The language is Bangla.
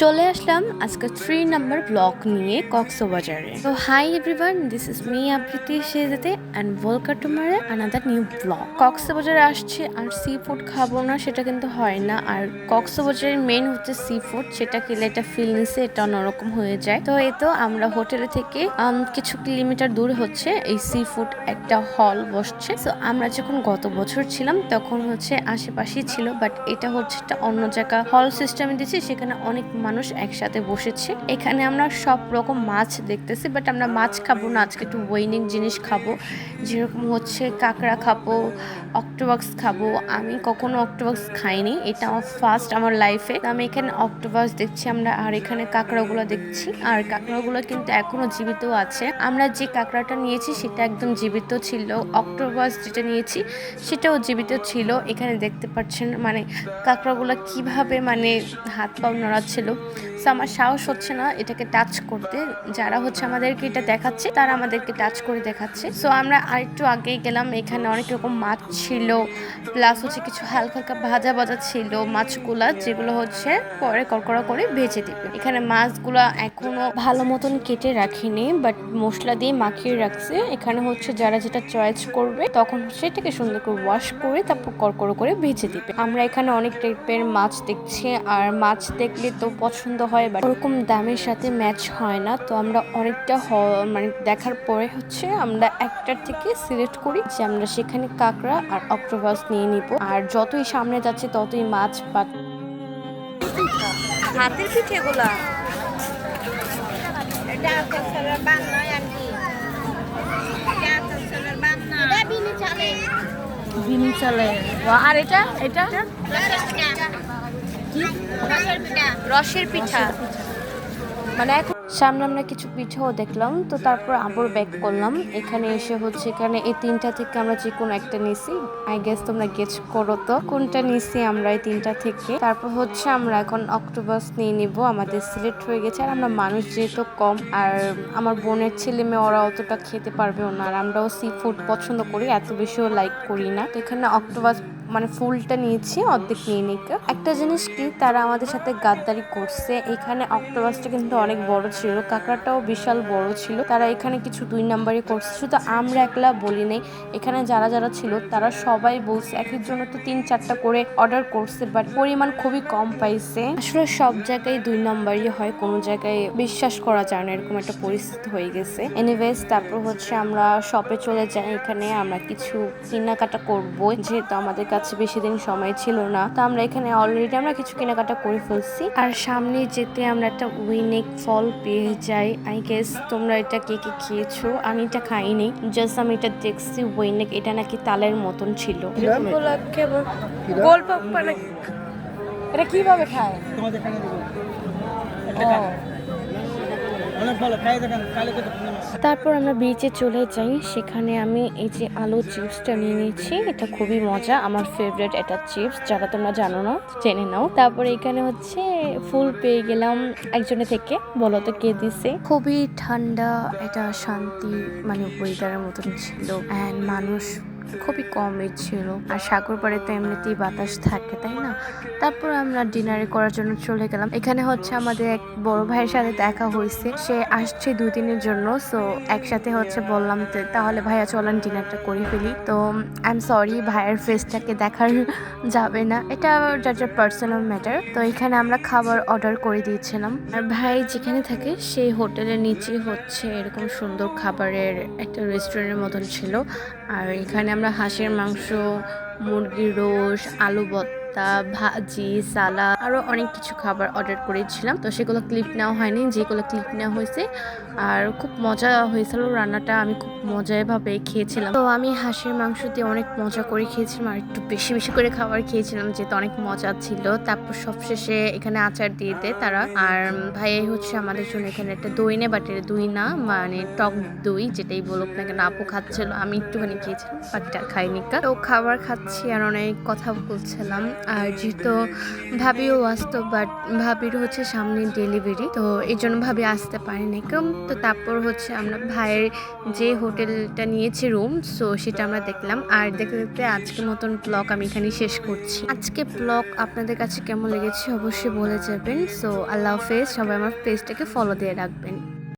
চলে আসলাম আজকে থ্রি নাম্বার ব্লক নিয়ে কক্সবাজারে। তো hi everyone this is me Abriti সেজেতে and welcome to my another new vlog কক্সবাজারে আসছে, আর সি ফুড খাব না, সেটা কিন্তু হয় না। আর কক্সবাজারের মেন হচ্ছে সি ফুড সেটা খেলে এটা ফিলিংসে এটা অন্যরকম হয়ে যায়। তো এই তো আমরা হোটেলে থেকে কিছু কিলোমিটার দূরে হচ্ছে, এই সি ফুড একটা হল বসছে। তো আমরা যখন গত বছর ছিলাম, তখন হচ্ছে আশেপাশেই ছিল বাট এটা হচ্ছে একটা অন্য জায়গা। হল সিস্টেমে দিচ্ছে সেখানে অনেক মানুষ একসাথে বসেছে। এখানে আমরা সব রকম মাছ দেখতেছি বাট আমরা মাছ খাব না। আজকে একটু ওয়েনিক জিনিস খাব। যেরকম হচ্ছে কাঁকড়া খাব অক্টোবাক্স খাব। আমি কখনো অক্টোবাক্স খাইনি। এটা আমার ফার্স্ট আমার লাইফে আমি এখানে অক্টোবাক্স দেখছি, আমরা আর এখানে কাঁকড়াগুলো দেখছি। আর কাঁকড়াগুলো কিন্তু এখনও জীবিত আছে। আমরা যে কাঁকড়াটা নিয়েছি, সেটা একদম জীবিত ছিল। অক্টোবাস যেটা নিয়েছি, সেটাও জীবিত ছিল। এখানে দেখতে পাচ্ছেন মানে কাঁকড়াগুলো কীভাবে মানে হাত পাও নড়াচ্ছিল। সো আমার সাহস হচ্ছে না এটাকে টাচ করতে। যারা হচ্ছে আমাদেরকে এটা দেখাচ্ছে, তারা আমাদেরকে টাচ করে দেখাচ্ছে। সো আমরা আরেকটু আগেই গেলাম, এখানে অনেক রকম মাছ ছিল প্লাস হচ্ছে কিছু হালকা হালকা ভাজা ভাজা ছিল মাছগুলা, যেগুলো হচ্ছে পরে কড়কড়া করে ভেজে দিবে। এখানে মাছগুলো এখনও ভালো মতন কেটে রাখিনি বাট মশলা দিয়ে মাখিয়ে রাখছে। এখানে হচ্ছে যারা যেটা চয়েস করবে, তখন সেটাকে সুন্দর করে ওয়াশ করে তারপর কড়কড়ো করে ভেজে দিবে। আমরা এখানে অনেক টাইপের মাছ দেখছি, আর মাছ দেখলে তো পছন্দ হয় বাট ওরকম দামের সাথে ম্যাচ হয় না। তো আমরা অনেকটা মানে দেখার পরে হচ্ছে আমরা একটার থেকে সিলেক্ট করি যে আমরা সেখানে কাঁকড়া আর অক্টোপাস নিয়ে নিব। আর যতই সামনে যাচ্ছে ততই মাছ বা হাতের এটা চালে বিনি চালে। আর এটা? এটা রসের পিঠা। মানে এখন সামনে আমরা কিছু পিঠাও দেখলাম, তো তারপর আবার ব্যাক করলাম। এখানে এসে হচ্ছে এখানে এই তিনটা থেকে আমরা যে কোনো একটা নিছি। আই গেস তোমরা গেস করো তো কোনটা নিছি আমরা এই তিনটা থেকে। তারপর হচ্ছে আমরা এখন অক্টোবাস নিয়ে নিব, আমাদের সিলেক্ট হয়ে গেছে। আর আমরা মানুষ যেহেতু কম, আর আমার বোনের ছেলে মেয়ে, ওরা অতটা খেতে পারবেও না। আর আমরাও সি ফুড পছন্দ করি, এত বেশিও লাইক করি না। তো এখানে অক্টোবাস মানে ফুলটা নিয়েছি, অর্ধেক নিয়ে নিকে। একটা জিনিস কি, তারা আমাদের সাথে গাদ্দারি করছে। এখানে অক্টোবাসটা কিন্তু অনেক বড় ছিল, কাঁকড়াটাও বিশাল বড় ছিল। তারা এখানে কিছু দুই নাম্বারই করছে। শুধু আমরা একলা বলি নাই, এখানে যারা যারা ছিল, তারা সবাই বলছে একের জন্য তো তিন চারটা করে অর্ডার করছে বাট পরিমাণ খুবই কম পাইছে। আসলে সব জায়গায় দুই নাম্বারই হয়, কোনো জায়গায় বিশ্বাস করা যায় না, এরকম একটা পরিস্থিতি হয়ে গেছে। এনিওয়েজ তারপর হচ্ছে আমরা শপে চলে যাই, এখানে আমরা কিছু কেনাকাটা করব যেহেতু আমাদের কাছে বেশি দিন সময় ছিল না। তো আমরা এখানে অলরেডি আমরা কিছু কেনাকাটা করে ফেলছি। আর সামনে যেতে আমরা একটা উইনেক ফল পেয়ে যাই। আই গেস তোমরা এটা কে কে খেয়েছো? আমি এটা খাইনি। জাস্ট আমি এটা দেখছি উইনেক এটা নাকি তালের মতন ছিল। গোল মানে এটা কীভাবে খায়? তারপর আমরা বিচে চলে যাই। সেখানে আমি এই যে আলু চিপসটা নিয়ে নিয়েছি। এটা খুবই মজা আমার ফেভারিট এটা চিপস যারা তোমরা জানো না জেনে নাও। তারপর এখানে হচ্ছে ফুল পেয়ে গেলাম একজনের থেকে। বলো তো কে দিছে? খুবই ঠান্ডা এটা শান্তি মানে ওয়েদারের মতন ছিল। অ্যান্ড মানুষ খুবই কমই ছিল। আর সাগর পাড়ে তো এমনিতেই বাতাস থাকে, তাই না? তারপর আমরা ডিনারে করার জন্য চলে গেলাম। এখানে হচ্ছে আমাদের এক বড় ভাইয়ের সাথে দেখা হয়েছে। সে আসছে দুদিনের জন্য সো একসাথে হচ্ছে বললাম তাহলে ভাইয়া চলেন, ডিনারটা করে ফেলি। তো আই এম সরি ভাইয়ের ফেসটাকে দেখার যাবে না। এটা যার যার পার্সোনাল ম্যাটার তো এখানে আমরা খাবার অর্ডার করে দিয়েছিলাম। আর ভাই যেখানে থাকে, সেই হোটেলের নিচে হচ্ছে এরকম সুন্দর খাবারের একটা রেস্টুরেন্টের মতন ছিল। আর এখানে আমরা হাঁসের মাংস, মুরগির রোস আলু ভর্তা, ভাজি, সালাদ আরও অনেক কিছু খাবার অর্ডার করেছিলাম। তো সেগুলো ক্লিপ নেওয়া হয়নি। যেগুলো ক্লিপ নেওয়া হয়েছে আর খুব মজা হয়েছিল রান্নাটা, আমি খুব মজাভাবে খেয়েছিলাম। তো আমি হাঁসের মাংস দিয়ে অনেক মজা করে খেয়েছিলাম, আর একটু বেশি বেশি করে খাবার খেয়েছিলাম, যেহেতু অনেক মজা ছিল। তারপর সবশেষে এখানে আচার দিয়ে দেয় তারা। আর ভাই হচ্ছে আমাদের জন্য এখানে একটা দই নে বাট এটা দই না মানে টক দই, যেটাই বলুক না কেন, আপু খাচ্ছিল, আমি একটুখানি খেয়েছিলাম বাকিটা খাইনি। তো খাবার খাচ্ছি আর অনেক কথা বলছিলাম, আর যেহেতু ভাবিও আসতো বাট ভাবির হচ্ছে সামনে ডেলিভারি তো এই জন্য ভাবি আসতে পারেনি কারণ তো তারপর হচ্ছে আমরা ভাইয়ের যে হোটেলটা নিয়েছে রুম, সো সেটা আমরা দেখলাম। আর দেখতে দেখতে আজকের মতন ব্লগ আমি এখানে শেষ করছি। আজকে ব্লগ আপনাদের কাছে কেমন লেগেছে অবশ্যই বলে যাবেন। সো আল্লাহ হাফেজ, সবাই আমার পেজটাকে ফলো দিয়ে রাখবেন।